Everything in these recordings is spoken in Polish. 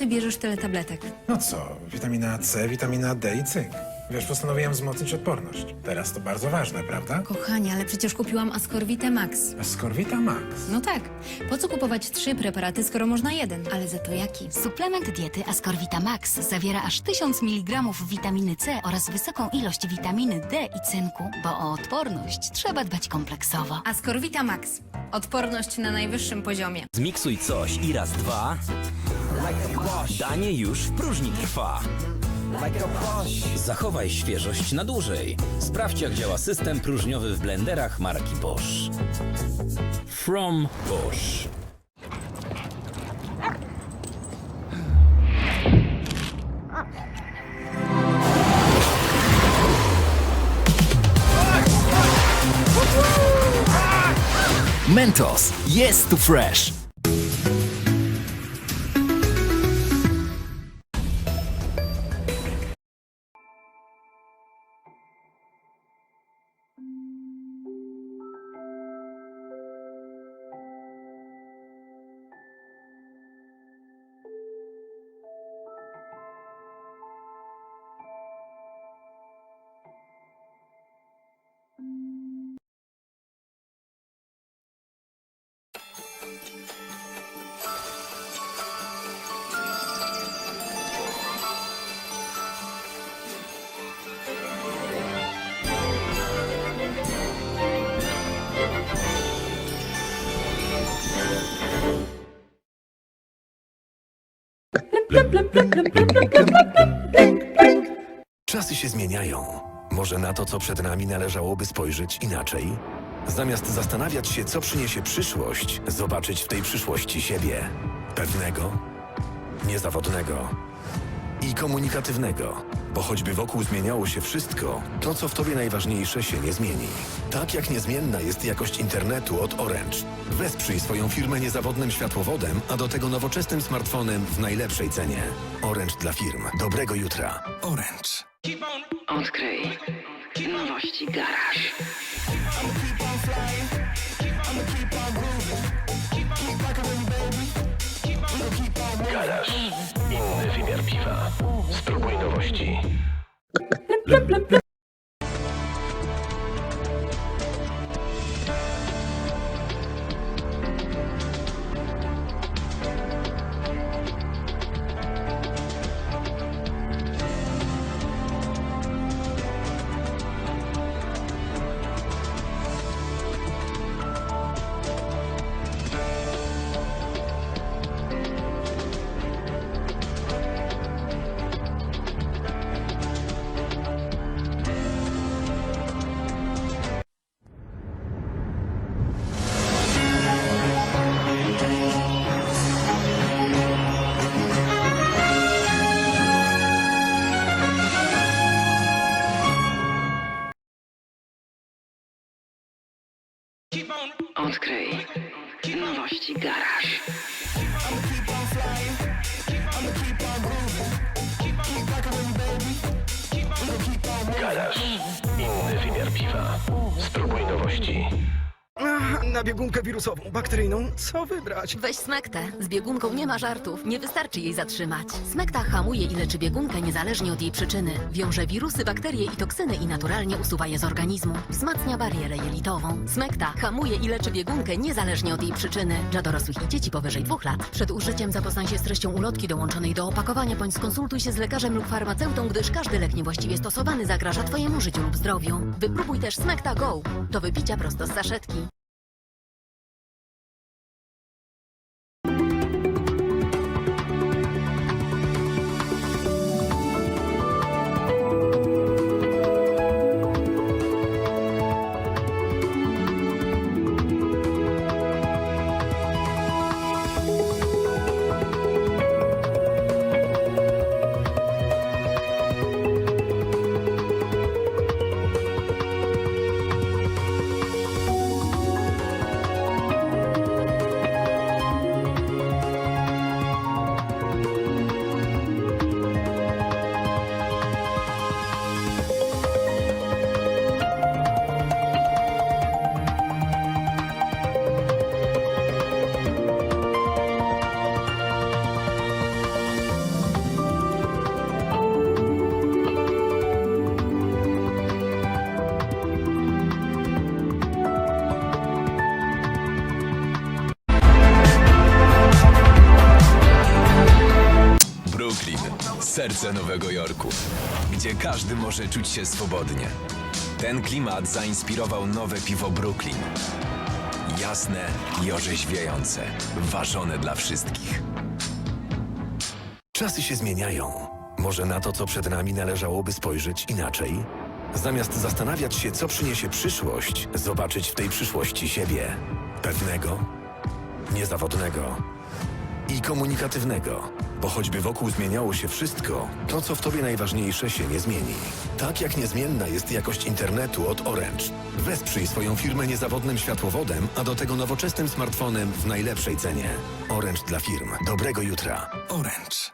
ty bierzesz tyle tabletek? No co, witamina C, witamina D i cynk. Wiesz, postanowiłem wzmocnić odporność. Teraz to bardzo ważne, prawda? Kochanie, ale przecież kupiłam Ascorvite Max. Ascorvita Max. No tak. Po co kupować trzy preparaty, skoro można jeden? Ale za to jaki? Suplement diety Ascorvita Max zawiera aż 1000 mg witaminy C oraz wysoką ilość witaminy D i cynku, bo o odporność trzeba dbać kompleksowo. Ascorvita Max. Odporność na najwyższym poziomie. Zmiksuj coś i raz, dwa. Danie już w próżni trwa. Zachowaj świeżość na dłużej. Sprawdź jak działa system próżniowy w blenderach marki Bosch. From Bosch. Mentos. Yes to fresh. Czasy się zmieniają. Może na to, co przed nami, należałoby spojrzeć inaczej? Zamiast zastanawiać się, co przyniesie przyszłość, zobaczyć w tej przyszłości siebie. Pewnego, niezawodnego i komunikatywnego. Bo choćby wokół zmieniało się wszystko, to co w tobie najważniejsze się nie zmieni. Tak jak niezmienna jest jakość internetu od Orange. Wesprzyj swoją firmę niezawodnym światłowodem, a do tego nowoczesnym smartfonem w najlepszej cenie. Orange dla firm. Dobrego jutra. Orange. Odkryj nowości garaż. Garaż. Wymiar piwa. Spróbuj nowości. Odkryj nowości garaż. Garaż. Inny wymiar piwa. Spróbuj nowości. Na biegunkę wirusową, bakteryjną, co wybrać? Weź Smektę. Z biegunką nie ma żartów. Nie wystarczy jej zatrzymać. Smekta hamuje i leczy biegunkę niezależnie od jej przyczyny. Wiąże wirusy, bakterie i toksyny i naturalnie usuwa je z organizmu. Wzmacnia barierę jelitową. Smekta hamuje i leczy biegunkę niezależnie od jej przyczyny. Dla dorosłych i dzieci powyżej dwóch lat. Przed użyciem zapoznaj się z treścią ulotki dołączonej do opakowania bądź skonsultuj się z lekarzem lub farmaceutą, gdyż każdy lek niewłaściwie stosowany zagraża Twojemu życiu lub zdrowiu. Wypróbuj też Smekta Go. Do wypicia prosto z saszetki. Serce Nowego Jorku, gdzie każdy może czuć się swobodnie. Ten klimat zainspirował nowe piwo Brooklyn. Jasne i orzeźwiające, ważone dla wszystkich. Czasy się zmieniają. Może na to, co przed nami, należałoby spojrzeć inaczej? Zamiast zastanawiać się, co przyniesie przyszłość, zobaczyć w tej przyszłości siebie. Pewnego, niezawodnego i komunikatywnego. Bo choćby wokół zmieniało się wszystko, to co w tobie najważniejsze się nie zmieni. Tak jak niezmienna jest jakość internetu od Orange. Wesprzyj swoją firmę niezawodnym światłowodem, a do tego nowoczesnym smartfonem w najlepszej cenie. Orange dla firm. Dobrego jutra. Orange.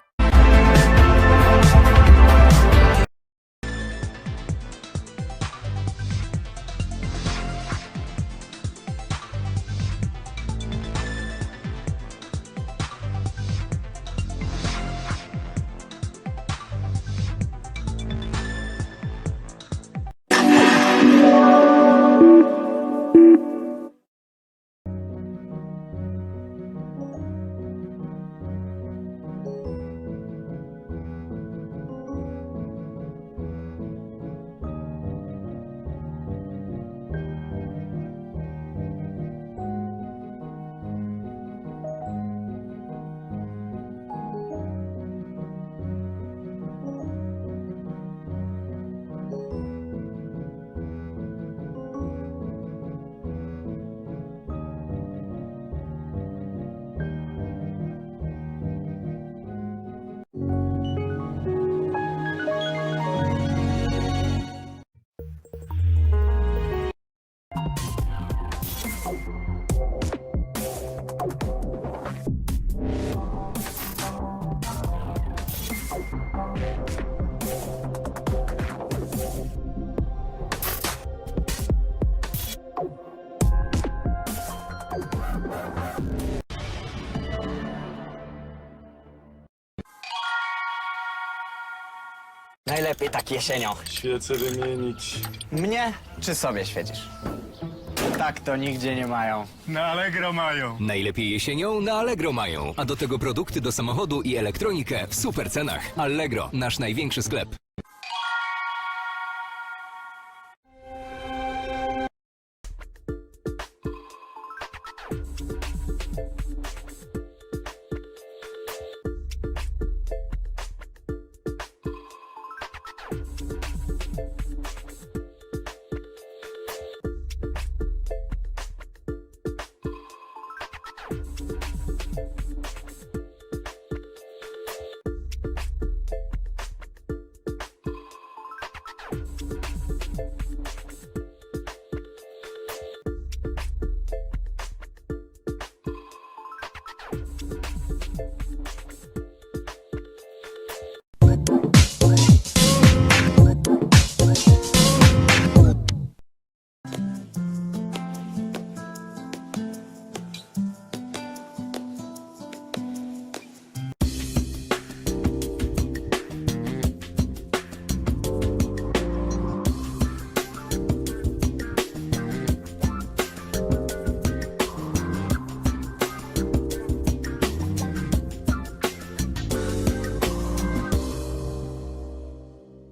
Najlepiej tak jesienią. Świecę wymienić. Mnie czy sobie świecisz? Tak to nigdzie nie mają. Na Allegro mają. Najlepiej jesienią na Allegro mają, a do tego produkty do samochodu i elektronikę w super cenach. Allegro, nasz największy sklep.